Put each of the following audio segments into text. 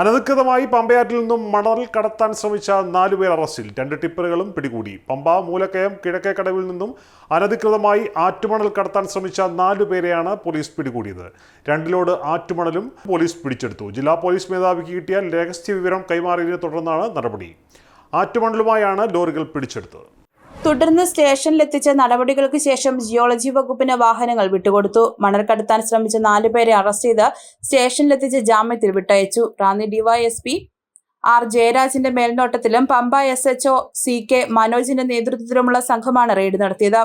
അനധികൃതമായി പമ്പയാറ്റിൽ നിന്നും മണൽ കടത്താൻ ശ്രമിച്ച നാലുപേർ അറസ്റ്റിൽ രണ്ട് ടിപ്പറുകളും പിടികൂടി. പമ്പ മൂലക്കയം കിഴക്കേക്കടവിൽ നിന്നും അനധികൃതമായി ആറ്റുമണൽ കടത്താൻ ശ്രമിച്ച നാലുപേരെയാണ് പോലീസ് പിടികൂടിയത്. രണ്ടിലോട് ആറ്റുമണലും പോലീസ് പിടിച്ചെടുത്തു. ജില്ലാ പോലീസ് മേധാവിക്ക് കിട്ടിയ രഹസ്യ വിവരം കൈമാറിയതിനെ തുടർന്നാണ് നടപടി. ആറ്റുമണലുമായാണ് ലോറികൾ പിടിച്ചെടുത്തത്. തുടർന്ന് സ്റ്റേഷനിലെത്തിച്ച നടപടികൾക്ക് ശേഷം ജിയോളജി വകുപ്പിന് വാഹനങ്ങൾ വിട്ടുകൊടുത്തു. മണൽ കടത്താൻ ശ്രമിച്ച നാലുപേരെ അറസ്റ്റ് ചെയ്ത് സ്റ്റേഷനിലെത്തിച്ച് ജാമ്യത്തിൽ വിട്ടയച്ചു. റാന്നി ഡിവൈഎസ്പി ആർ ജയരാജിന്റെ മേൽനോട്ടത്തിലും Pamba S H O C K മനോജിന്റെ നേതൃത്വത്തിലുമുള്ള സംഘമാണ് റെയ്ഡ് നടത്തിയത്.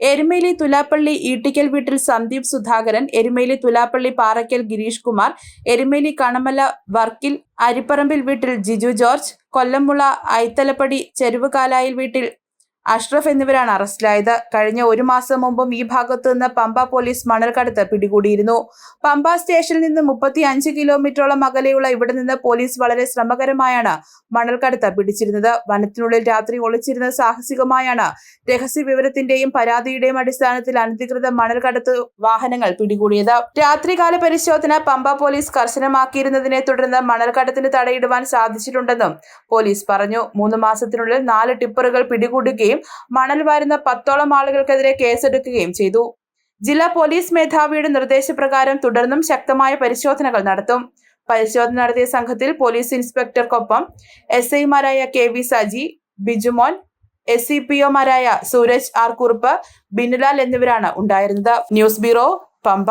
എരുമേലി തുലാപ്പള്ളി ഈട്ടിക്കൽ വീട്ടിൽ സന്ദീപ് സുധാകരൻ എരുമേലി തുലാപ്പള്ളി പാറയ്ക്കൽ ഗിരീഷ് കുമാർ എരുമേലി കണമല വർക്കിൽ അരിപ്പറമ്പിൽ വീട്ടിൽ ജിജു ജോർജ് കൊല്ലമുള ഐത്തലപ്പടി ചെരുവുകാലായിൽ വീട്ടിൽ അഷ്റഫ് എന്നിവരാണ് അറസ്റ്റിലായത്. കഴിഞ്ഞ ഒരു മാസം മുമ്പും ഈ ഭാഗത്തു നിന്ന് പമ്പ പോലീസ് മണൽക്കടത്ത് പിടികൂടിയിരുന്നു. പമ്പ സ്റ്റേഷനിൽ നിന്ന് മുപ്പത്തി അഞ്ച് കിലോമീറ്ററോളം അകലെയുള്ള ഇവിടെ നിന്ന് പോലീസ് വളരെ ശ്രമകരമായാണ് മണൽക്കടത്ത് പിടിച്ചിരുന്നത്. വനത്തിനുള്ളിൽ രാത്രി ഒളിച്ചിരുന്ന സാഹസികമായാണ് രഹസ്യ വിവരത്തിന്റെയും പരാതിയുടെയും അടിസ്ഥാനത്തിൽ അനധികൃത മണൽക്കടത്ത് വാഹനങ്ങൾ പിടികൂടിയത്. രാത്രികാല പരിശോധന പമ്പ പോലീസ് കർശനമാക്കിയിരുന്നതിനെ തുടർന്ന് മണൽക്കടത്തിന് തടയിടുവാൻ സാധിച്ചിട്ടുണ്ടെന്നും പോലീസ് പറഞ്ഞു. മൂന്ന് മാസത്തിനുള്ളിൽ നാല് ടിപ്പറുകൾ പിടികൂടുകയും മണൽ വാരുന്ന പത്തോളം ആളുകൾക്കെതിരെ കേസെടുക്കുകയും ചെയ്തു. ജില്ലാ പോലീസ് മേധാവിയുടെ നിർദ്ദേശപ്രകാരം തുടർന്നും ശക്തമായ പരിശോധനകൾ നടത്തും. പരിശോധന നടത്തിയ സംഘത്തിൽ പോലീസ് ഇൻസ്പെക്ടർക്കൊപ്പം എസ് ഐമാരായ K V Saji Bijumon S C P ഒമാരായ Sooraj R Kurup Binulal എന്നിവരാണ് ഉണ്ടായിരുന്നത്. News bureau Pamba.